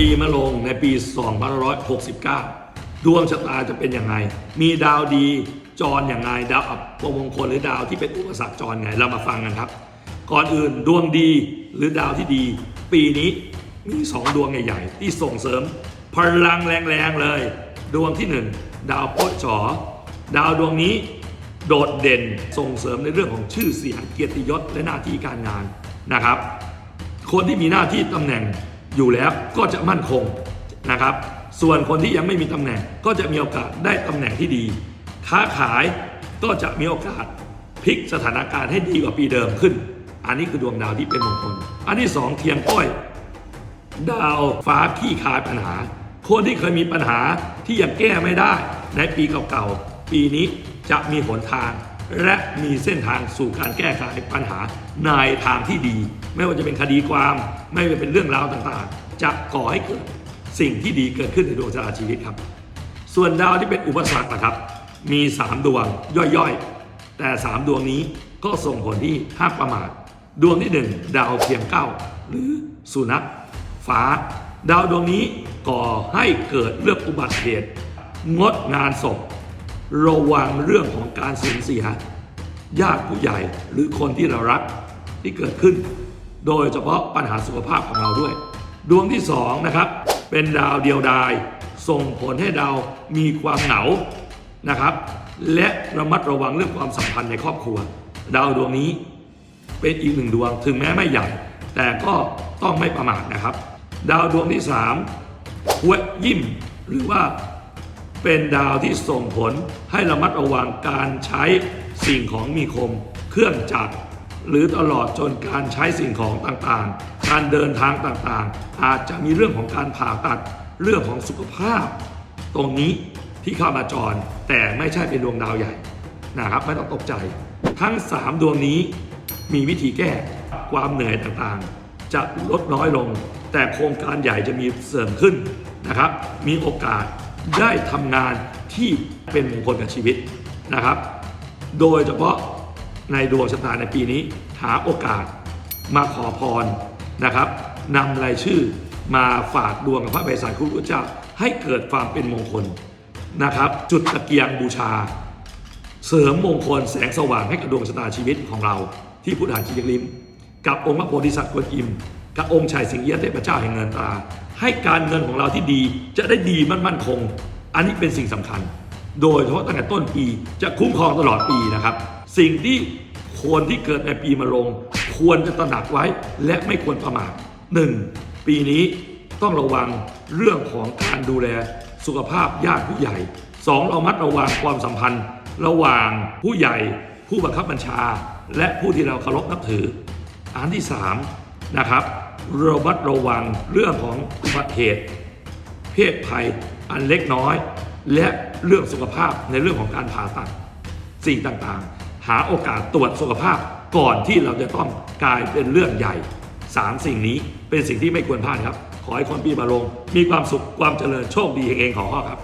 ปีมะโรงในปี 2569 ดวงชะตาจะเป็นยังไง มีดาวดีจรอย่างไง ดาวอับประมงคลหรือดาวที่เป็นอุปสรรคจรไง เรามาฟังกันครับ ก่อนอื่นดวงดีหรือดาวที่ดี ปีนี้มีสองดวงใหญ่ๆ ที่ส่งเสริม พลังแรงๆเลย ดวงที่หนึ่งดาวโพชอดาวดวงนี้โดดเด่นส่งเสริมในเรื่องของชื่อเสียงเกียรติยศและหน้าที่การงานนะครับ คนที่มีหน้าที่ตำแหน่ง อยู่แล้วก็จะมั่นคงนะครับ ส่วนคนที่ยังไม่มีตำแหน่งก็จะมีโอกาสได้ตำแหน่งที่ดี ค้าขายก็จะมีโอกาสพลิกสถานการณ์ให้ดีกว่าปีเดิมขึ้น อันนี้คือดวงดาวที่เป็นมงคล อันที่สองเทียงก้อย ดาวฟ้าขี้คายปัญหา คนที่เคยมีปัญหาที่ยังแก้ไม่ได้ในปีเก่าๆ ปีนี้จะมีหนทาง และมีเส้นทางสู่การแก้ไขปัญหาในทางที่ดี ไม่ว่าจะเป็นคดีความ ไม่ว่าจะเป็นเรื่องราวต่างๆ จะก่อให้เกิดสิ่งที่ดีเกิดขึ้นในดวงชะตาชีวิตครับ ส่วนดาวที่เป็นอุปสรรคนะครับ มี 3 ดวงย่อยๆ แต่ 3 ดวงนี้ก็ส่งผลที่ห้ามประมาทดวงที่ 1 ดาวเทียมเก้าหรือสุนัขฟ้า ดาวดวงนี้ก่อให้เกิดเรื่องอุบัติเหตุงดงานศพ ระวังเรื่องของการสูญเสียญาติผู้ใหญ่หรือคนที่เรารักที่เกิดขึ้น โดยเฉพาะปัญหาสุขภาพของเราด้วย ดวงที่สองนะครับเป็นดาวเดียวดาย ส่งผลให้เรามีความเหงานะครับ และระมัดระวังเรื่องความสัมพันธ์ในครอบครัว ดาวดวงนี้เป็นอีกหนึ่งดวงถึงแม้ไม่ใหญ่ แต่ก็ต้องไม่ประมาทนะครับ ดาวดวงที่3หัวยิ้มหรือว่า เป็นดาวที่ส่งผลให้ระมัดระวังการใช้สิ่งของมีคม เครื่องจักรหรือตลอดจนการใช้สิ่งของต่างๆ การเดินทางต่างๆ อาจจะมีเรื่องของการผ่าตัดเรื่องของสุขภาพ ตรงนี้ที่เข้ามาจร แต่ไม่ใช่เป็นดวงดาวใหญ่นะครับไม่ต้องตกใจ ทั้ง 3 ดวงนี้มีวิธีแก้ความเหนื่อยต่างๆ จะลดน้อยลง แต่โครงการใหญ่จะมีเสริมขึ้นนะครับ มีโอกาส ได้ทำงานที่เป็นมงคลกับชีวิตนะครับ โดยเฉพาะในดวงชะตาในปีนี้หาโอกาสมาขอพรนะครับนำรายชื่อมาฝากดวงกับพระไพศาลคุณพระเจ้า ให้เกิดความเป็นมงคลนะครับ จุดตะเกียงบูชา เสริมมงคลแสงสว่างให้กับดวงชะตาชีวิตของเราที่พุทธาชีวิลิม กับองค์พระโพธิสัตว์กวนอิม กับองค์ชายสิงเอียะเทพเจ้าแห่งเงินตา ให้การเงินของเราที่ดีจะได้ดีมั่นมั่นคง อันนี้เป็นสิ่งสำคัญ โดยเฉพาะตั้งแต่ต้นปีจะคุ้มครองตลอดปีนะครับ สิ่งที่คนที่เกิดในปีมะโรงควรจะตระหนักไว้และไม่ควรประมาทหนึ่งปีนี้ต้องระวังเรื่องของการดูแลสุขภาพญาติผู้ใหญ่สองเรามัดระวังความสัมพันธ์ ระหว่างผู้ใหญ่ ผู้บังคับบัญชา และผู้ที่เราเคารพนับถือ อันที่สามนะครับ ระมัดระวังเรื่องของอุบัติเหตุ เพศภัยอันเล็กน้อย และเรื่องสุขภาพในเรื่องของการผ่าตัดสิ่งต่างๆ หาโอกาสตรวจสุขภาพก่อนที่เราจะต้องกลายเป็นเรื่องใหญ่สามสิ่งนี้เป็นสิ่งที่ไม่ควรพลาดครับ ขอให้คนปีมาลง มีความสุขความเจริญโชคดีเฮงๆของข้อครับ